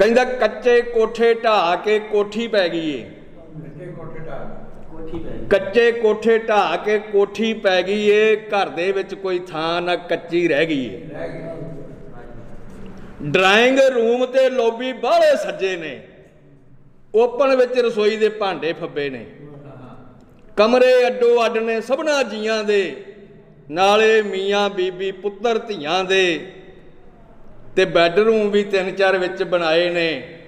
ਕਹਿੰਦਾ ਕੱਚੇ ਕੋਠੇ ਢਾਹ ਕੇ ਕੋਠੀ ਪੈ ਗਈ ਏ। ਕੋਠੀ ਪੈ ਗਈ। ਕੱਚੇ ਕੋਠੇ ਢਾਹ ਕੇ ਕੋਠੀ ਪੈ ਗਈ ਏ ਘਰ ਦੇ ਵਿੱਚ ਕੋਈ ਥਾਂ ਨਾ ਕੱਚੀ ਰਹਿ ਗਈ ਏ। ਡਰਾਇੰਗ ਰੂਮ ਤੇ ਲੌਬੀ ਬਾਹਲੇ ਸੱਜੇ ਨੇ। ਓਪਨ ਵਿੱਚ ਰਸੋਈ ਦੇ ਭਾਂਡੇ ਫੱਬੇ ਨੇ। ਕਮਰੇ ਅੱਡੋ ਅੱਡ ਨੇ ਸਭਨਾ ਜੀਆਂ ਦੇ। ਨਾਲੇ ਮੀਆਂ ਬੀਬੀ ਪੁੱਤਰ ਧੀਆਂ ਦੇ। ਤੇ ਬੈੱਡਰੂਮ ਵੀ ਤਿੰਨ ਚਾਰ ਵਿੱਚ ਬਣਾਏ ਨੇ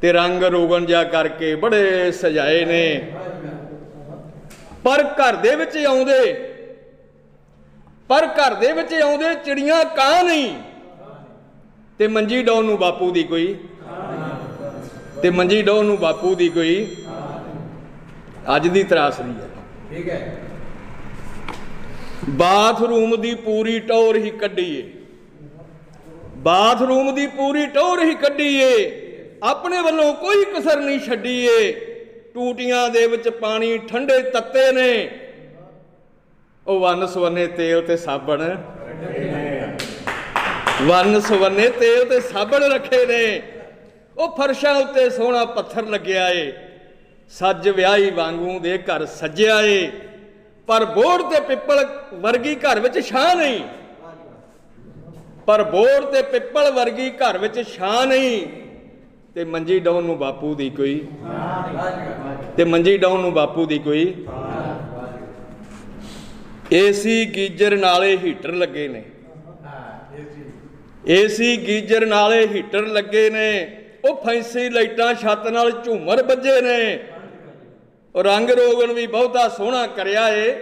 ਤੇ ਰੰਗ ਰੋਗਨ ਜਾ ਕਰਕੇ ਬੜੇ ਸਜਾਏ ਨੇ। ਪਰ ਘਰ ਦੇ ਵਿੱਚ ਆਉਂਦੇ ਪਰ ਘਰ ਦੇ ਵਿੱਚ ਆਉਂਦੇ ਚਿੜੀਆਂ ਕਾਂ ਨਹੀਂ। ਤੇ ਮੰਜੀ ਡਾਉਣ ਨੂੰ ਬਾਪੂ ਦੀ ਕੋਈ। ਤੇ ਮੰਜੀ ਡਾਉਣ ਨੂੰ ਬਾਪੂ ਦੀ ਕੋਈ। ਅੱਜ ਦੀ ਤਰਾਸਦੀ ਹੈ। ਠੀਕ ਹੈ। ਬਾਥਰੂਮ ਦੀ ਪੂਰੀ ਟੌਰ ਹੀ ਕੱਢੀਏ ਬਾਥਰੂਮ ਦੀ ਪੂਰੀ ਟੋਰ ਹੀ ਕੱਢੀਏ। ਆਪਣੇ ਵੱਲੋਂ ਕੋਈ ਕਸਰ ਨਹੀਂ ਛੱਡੀਏ। ਟੂਟੀਆਂ ਦੇ ਵਿੱਚ ਪਾਣੀ ਠੰਡੇ ਤੱਤੇ ਨੇ। ਉਹ ਵੰਨ ਸਵੰਨੇ ਤੇਲ ਤੇ ਸਾਬਣ। ਵੰਨ ਸਵੰਨੇ ਤੇਲ ਤੇ ਸਾਬਣ ਰੱਖੇ ਨੇ। ਉਹ ਫਰਸ਼ਾਂ ਉੱਤੇ ਸੋਹਣਾ ਪੱਥਰ ਲੱਗਿਆ ਏ। ਸੱਜ ਵਿਆਹੀ ਵਾਂਗੂ ਦੇ ਘਰ ਸੱਜਿਆ ਏ। ਪਰ ਬੋੜ ਤੇ ਪਿੱਪਲ ਵਰਗੀ ਘਰ ਵਿੱਚ ਛਾਂ ਨਹੀਂ। ਪਰ ਬੋਰ ਤੇ ਪਿੱਪਲ ਵਰਗੀ ਘਰ ਵਿੱਚ ਛਾਂ ਨਹੀਂ। ਤੇ ਮੰਜੀ ਡਾਉਣ ਨੂੰ ਬਾਪੂ ਦੀ ਕੋਈ। ਤੇ ਮੰਜੀ ਡਾਉਣ ਨੂੰ ਬਾਪੂ ਦੀ ਕੋਈ। ਏਸੀ ਗੀਜਰ ਨਾਲੇ ਹੀਟਰ ਲੱਗੇ ਨੇ। ਏਸੀ ਗੀਜਰ ਨਾਲੇ ਹੀਟਰ ਲੱਗੇ ਨੇ। ਉਹ ਫੈਂਸੀ ਲਾਈਟਾਂ ਛੱਤ ਨਾਲ ਝੂਮਰ ਵੱਜੇ ਨੇ। ਉਹ ਰੰਗ ਰੋਗਨ ਵੀ ਬਹੁਤਾ ਸੋਹਣਾ ਕਰਿਆ ਏ।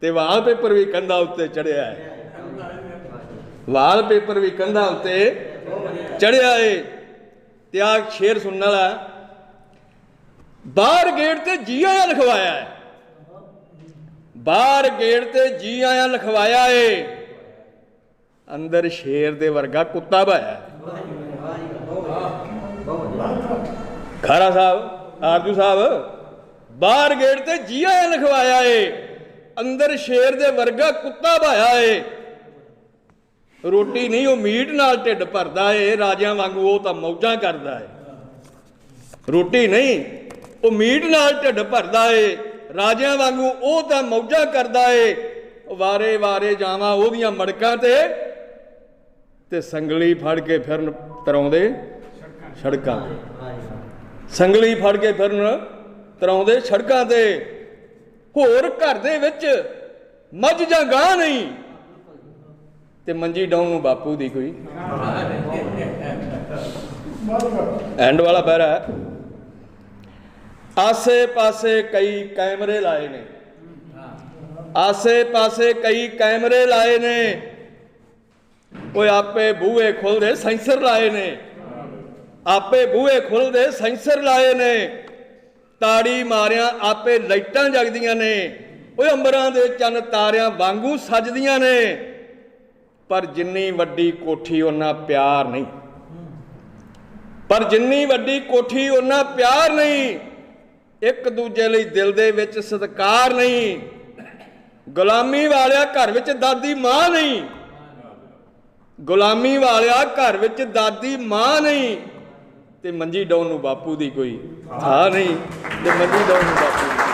ਤੇ ਵਾਲਪੇਪਰ ਵੀ ਕੰਧਾ ਉੱਤੇ ਚੜਿਆ ਏ। ਵਾਲਪੇਪਰ ਵੀ ਕੰਧਾਂ ਉੱਤੇ ਚੜਿਆ ਏ। ਤੇ ਆ ਸ਼ੇਰ ਸੁਣਨ ਵਾਲਾ ਬਾਹਰ ਗੇਟ ਤੇ ਜੀ ਆਇਆਂ ਲਿਖਵਾਇਆ ਹੈ? ਬਾਹਰ ਗੇਟ ਤੇ ਜੀ ਆਇਆਂ ਲਿਖਵਾਇਆ ਏ? ਅੰਦਰ ਸ਼ੇਰ ਦੇ ਵਰਗਾ ਕੁੱਤਾ ਭਾਇਆ ਹੈ ਖਾਰਾ ਸਾਹਿਬ, ਆਰਜੂ ਸਾਹਿਬ, ਬਾਹਰ ਗੇਟ ਤੇ ਜੀ ਆਇਆਂ ਲਿਖਵਾਇਆ ਏ? ਅੰਦਰ ਸ਼ੇਰ ਦੇ ਵਰਗਾ ਕੁੱਤਾ ਭਾਇਆ ਏ। ਰੋਟੀ ਨਹੀਂ, ਉਹ ਮੀਟ ਨਾਲ ਢਿੱਡ ਭਰਦਾ ਏ, ਰਾਜਿਆਂ ਵਾਂਗੂ ਉਹ ਤਾਂ ਮੌਜਾਂ ਕਰਦਾ ਏ। ਰੋਟੀ ਨਹੀਂ, ਉਹ ਮੀਟ ਨਾਲ ਢਿੱਡ ਭਰਦਾ ਏ, ਰਾਜਿਆਂ ਵਾਂਗੂ ਉਹ ਤਾਂ ਮੌਜਾਂ ਕਰਦਾ ਏ। ਵਾਰੇ ਵਾਰੇ ਜਾਵਾਂ ਉਹਦੀਆਂ ਮੜਕਾਂ ਤੇ ਤੇ ਸੰਗਲੀ ਫੜ ਕੇ ਫਿਰਨ ਤਰਾਉਂਦੇ ਸੜਕਾਂ ਸੰਗਲੀ ਫੜ ਕੇ ਫਿਰਨ ਤਰਾਉਂਦੇ ਸੜਕਾਂ ਤੇ। ਹੋਰ ਘਰ ਦੇ ਵਿੱਚ ਮੱਝ ਜਾਂ ਗਾਂ ਨਹੀਂ। ਤੇ ਮੰਜੀ ਡਾਉਣ ਨੂੰ ਬਾਪੂ ਦੀ ਕੋਈ। ਐਂਡ ਵਾਲਾ ਪੈਰਾ ਆਸੇ ਪਾਸੇ ਕਈ ਕੈਮਰੇ ਲਾਏ ਨੇ। ਆਸੇ ਪਾਸੇ ਕਈ ਕੈਮਰੇ ਲਾਏ ਨੇ। ਓਏ, ਆਪੇ ਬੂਹੇ ਖੁੱਲਦੇ ਸੈਂਸਰ ਲਾਏ ਨੇ। ਆਪੇ ਬੂਹੇ ਖੁੱਲਦੇ ਸੈਂਸਰ ਲਾਏ ਨੇ। ਤਾੜੀ ਮਾਰਿਆਂ ਆਪੇ ਲਾਈਟਾਂ ਜਗਦੀਆਂ ਨੇ। ਓਏ, ਅੰਬਰਾਂ ਦੇ ਚੰਨ ਤਾਰਿਆਂ ਵਾਂਗੂ ਸੱਜਦੀਆਂ ਨੇ। ਪਰ ਜਿੰਨੀ ਵੱਡੀ ਕੋਠੀ ਉਹਨਾਂ ਪਿਆਰ ਨਹੀਂ। ਪਰ ਜਿੰਨੀ ਵੱਡੀ ਕੋਠੀ ਉਹਨਾਂ ਪਿਆਰ ਨਹੀਂ, ਇੱਕ ਦੂਜੇ ਲਈ ਦਿਲ ਦੇ ਵਿੱਚ ਸਤਿਕਾਰ ਨਹੀਂ, ਗੁਲਾਮੀ ਵਾਲਿਆ ਘਰ ਵਿੱਚ ਦਾਦੀ ਮਾਂ ਨਹੀਂ, ਗੁਲਾਮੀ ਵਾਲਿਆ ਘਰ ਵਿੱਚ ਦਾਦੀ ਮਾਂ ਨਹੀਂ ਤੇ ਮੰਜੀ ਡਾਉਣ ਨੂੰ ਬਾਪੂ ਦੀ ਕੋਈ ਥਾਂ ਨਹੀਂ ਤੇ ਮੰਜੀ ਡਾਉਣ ਨੂੰ ਬਾਪੂ ਦੀ